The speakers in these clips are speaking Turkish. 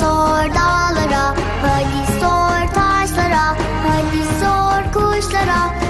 sor dağlara, hadi sor taşlara, hadi sor kuşlara.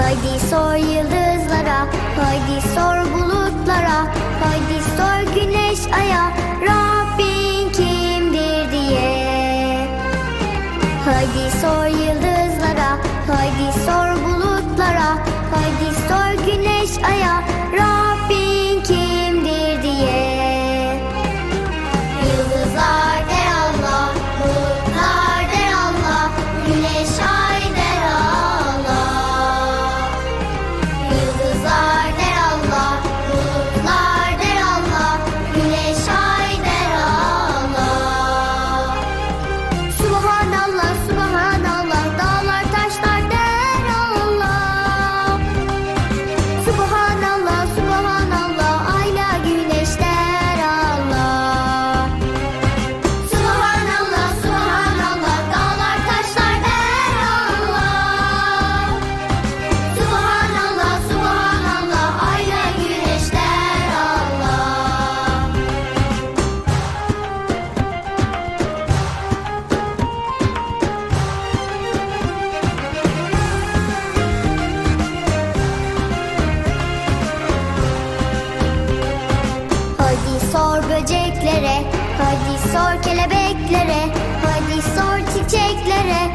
Haydi sor yıldızlara Haydi sor bulutlara Haydi sor güneş aya Rabbin kimdir diye. Haydi sor yıldızlara Haydi sor bulutlara Haydi sor güneş aya. sor böceklere. Hadi sor kelebeklere. Hadi sor çiçeklere.